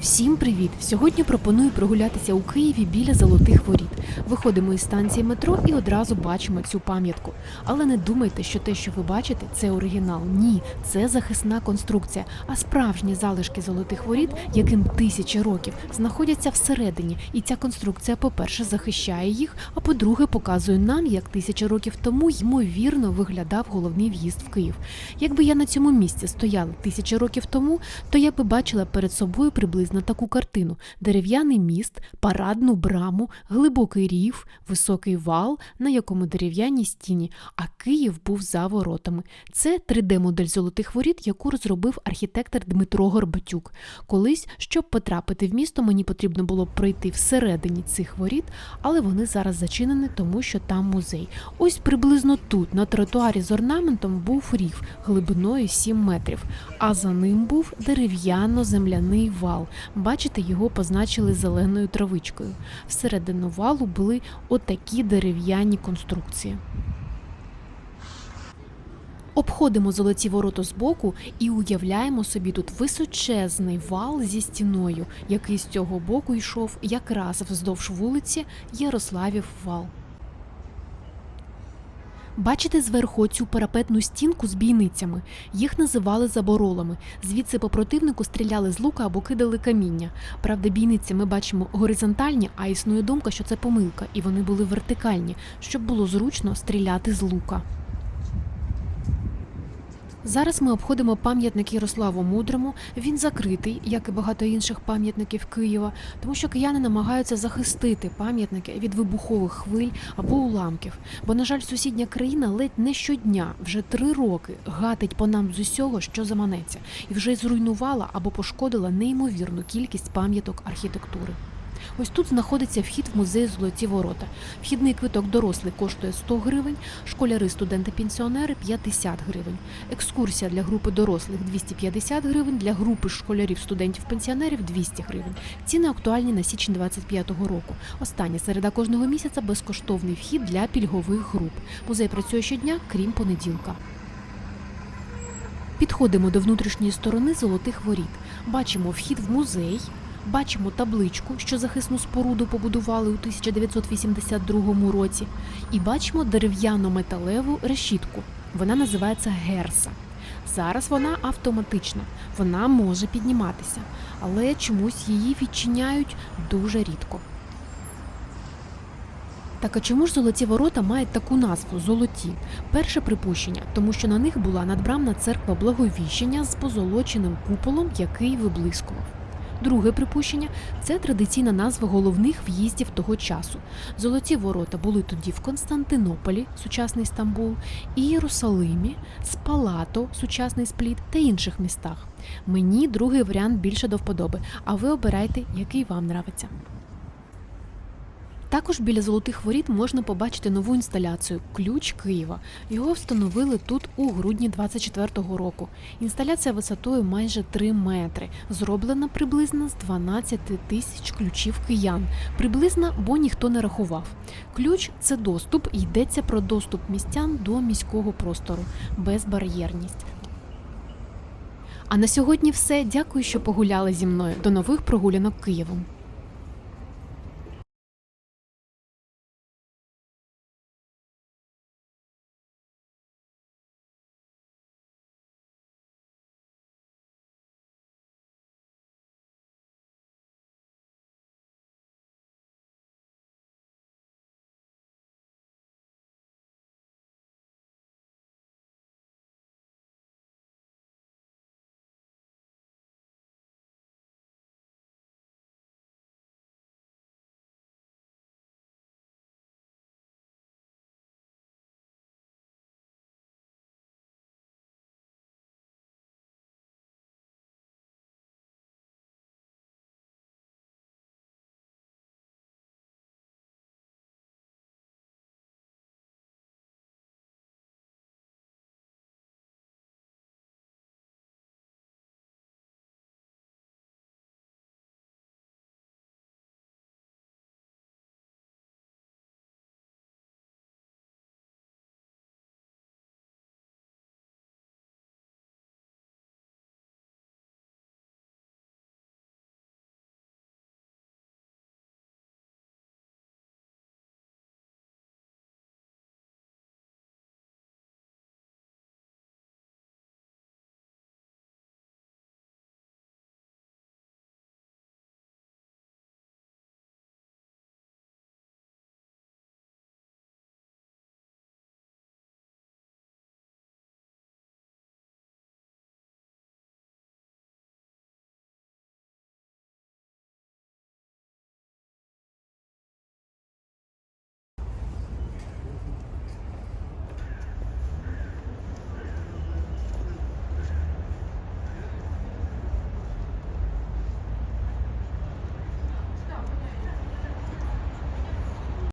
Всім привіт! Сьогодні пропоную прогулятися у Києві біля золотих воріт. Виходимо із станції метро і одразу бачимо цю пам'ятку. Але не думайте, що те, що ви бачите, це оригінал. Ні, це захисна конструкція. А справжні залишки золотих воріт, яким тисячі років, знаходяться всередині. І ця конструкція, по-перше, захищає їх, а по-друге, показує нам, як тисячі років тому ймовірно виглядав головний в'їзд в Київ. Якби я на цьому місці стояла тисячі років тому, то я би бачила перед собою приблизно таку картину: дерев'яний міст, парадну браму, глибокий рів, високий вал, на якому дерев'яній стіні, а Київ був за воротами. Це 3D-модель золотих воріт, яку розробив архітектор Дмитро Горбатюк. Колись, щоб потрапити в місто, мені потрібно було пройти всередині цих воріт, але вони зараз зачинені, тому що там музей. Ось приблизно тут, на тротуарі з орнаментом, був рів глибиною 7 метрів, а за ним був дерев'яно-земляний вал. Бачите, його позначили зеленою травичкою. Всередину валу були отакі дерев'яні конструкції. Обходимо золоті ворота збоку і уявляємо собі тут височезний вал зі стіною, який з цього боку йшов якраз вздовж вулиці Ярославів вал. Бачите зверху цю парапетну стінку з бійницями. Їх називали заборолами. Звідси по противнику стріляли з лука або кидали каміння. Правда, бійниці ми бачимо горизонтальні, а існує думка, що це помилка, і вони були вертикальні, щоб було зручно стріляти з лука. Зараз ми обходимо пам'ятник Ярославу Мудрому. Він закритий, як і багато інших пам'ятників Києва, тому що кияни намагаються захистити пам'ятники від вибухових хвиль або уламків. Бо, на жаль, сусідня країна ледь не щодня, вже три роки, гатить по нам з усього, що заманеться, і вже зруйнувала або пошкодила неймовірну кількість пам'яток архітектури. Ось тут знаходиться вхід в музей Золоті ворота. Вхідний квиток дорослий коштує 100 гривень, школяри, студенти, пенсіонери 50 гривень. Екскурсія для групи дорослих 250 гривень, для групи школярів, студентів, пенсіонерів 200 гривень. Ціни актуальні на січень 25-го року. Остання середа кожного місяця безкоштовний вхід для пільгових груп. Музей працює щодня, крім понеділка. Підходимо до внутрішньої сторони золотих воріт. Бачимо вхід в музей. Бачимо табличку, що захисну споруду побудували у 1982 році, і бачимо дерев'яно-металеву решітку. Вона називається герса. Зараз вона автоматична, вона може підніматися, але чомусь її відчиняють дуже рідко. Так а чому ж золоті ворота мають таку назву золоті? Перше припущення, тому що на них була надбрамна церква Благовіщення з позолоченим куполом, який виблискував. Друге припущення це традиційна назва головних в'їздів того часу. Золоті ворота були тоді в Константинополі, сучасний Стамбул, і Єрусалимі, Спалато, сучасний Спліт та інших містах. Мені другий варіант більше до вподоби, а ви обирайте, який вам нравиться. Також біля золотих воріт можна побачити нову інсталяцію Ключ Києва. Його встановили тут у грудні 24-го року. Інсталяція висотою майже 3 метри, зроблена приблизно з 12 тисяч ключів киян. Приблизно, бо ніхто не рахував. Ключ це доступ, йдеться про доступ містян до міського простору, безбар'єрність. А на сьогодні все. Дякую, що погуляли зі мною. До нових прогулянок Києвом.